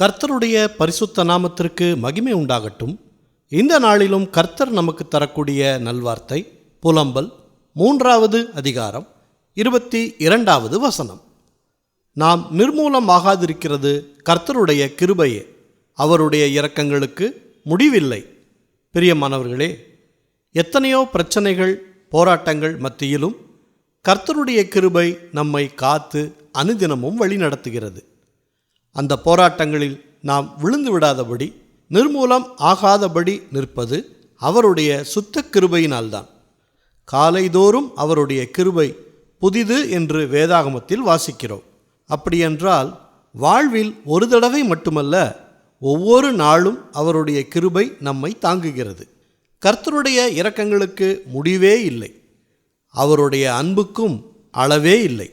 கர்த்தருடைய பரிசுத்த நாமத்திற்கு மகிமை உண்டாகட்டும். இந்த நாளிலும் கர்த்தர் நமக்கு தரக்கூடிய நல்வார்த்தை புலம்பல் மூன்றாவது அதிகாரம் இருபத்தி இரண்டாவது வசனம். நாம் நிர்மூலமாகாதிருக்கிறது கர்த்தருடைய கிருபையே. அவருடைய இரக்கங்களுக்கு முடிவில்லை. பிரியமானவர்களே எத்தனையோ பிரச்சனைகள் போராட்டங்கள் மத்தியிலும் கர்த்தருடைய கிருபை நம்மை காத்து அனுதினமும் வழிநடத்துகிறது. அந்த போராட்டங்களில் நாம் விழுந்து விடாதபடி நிர்மூலம் ஆகாதபடி நிற்பது அவருடைய சுத்த கிருபையினால்தான். காலைதோறும் அவருடைய கிருபை புதிது என்று வேதாகமத்தில் வாசிக்கிறோம். அப்படியென்றால் வாழ்வில் ஒரு தடவை மட்டுமல்ல ஒவ்வொரு நாளும் அவருடைய கிருபை நம்மை தாங்குகிறது. கர்த்தருடைய இரக்கங்களுக்கு முடிவே இல்லை. அவருடைய அன்புக்கும் அளவே இல்லை.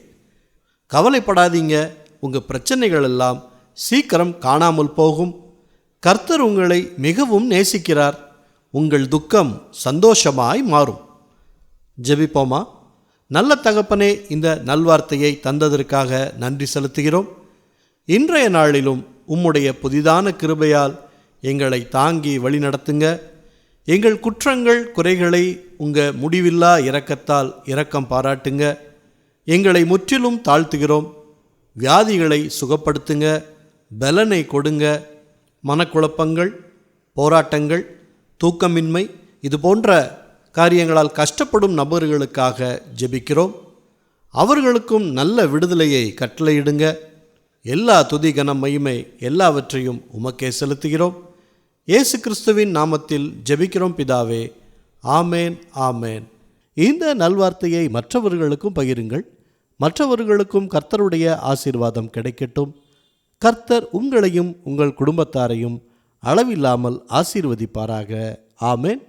கவலைப்படாதீங்க உங்கள் பிரச்சனைகள் எல்லாம் சீக்கிரம் காணாமல் போகும். கர்த்தர் உங்களை மிகவும் நேசிக்கிறார். உங்கள் துக்கம் சந்தோஷமாய் மாறும். ஜெபிப்போமா? நல்ல தகப்பனே இந்த நல்வார்த்தையை தந்ததற்காக நன்றி செலுத்துகிறோம். இன்றைய நாளிலும் உம்முடைய புதிதான கிருபையால் எங்களை தாங்கி வழிநடத்துங்க எங்கள் குற்றங்கள் குறைகளை உங்கள் முடிவில்லா இரக்கத்தால் இரக்கம் பாராட்டுங்க. எங்களை முற்றிலும் தாழ்த்துகிறோம். வியாதிகளை சுகப்படுத்துங்க பலனை கொடுங்க. மனக்குழப்பங்கள் போராட்டங்கள் தூக்கமின்மை இது போன்ற காரியங்களால் கஷ்டப்படும் நபர்களுக்காக ஜெபிக்கிறோம். அவர்களுக்கும் நல்ல விடுதலையை கட்டளையிடுங்க. எல்லா துதி கன மகிமை எல்லாவற்றையும் உமக்கே செலுத்துகிறோம். இயேசு கிறிஸ்துவின் நாமத்தில் ஜெபிக்கிறோம் பிதாவே. ஆமேன் ஆமேன். இந்த நல்வார்த்தையை மற்றவர்களுக்கும் பகிருங்கள். மற்றவர்களுக்கும் கர்த்தருடைய ஆசீர்வாதம் கிடைக்கட்டும். கர்த்தர் உங்களையும் உங்கள் குடும்பத்தாரையும் அளவில்லாமல் ஆசீர்வதிப்பாராக. ஆமேன்.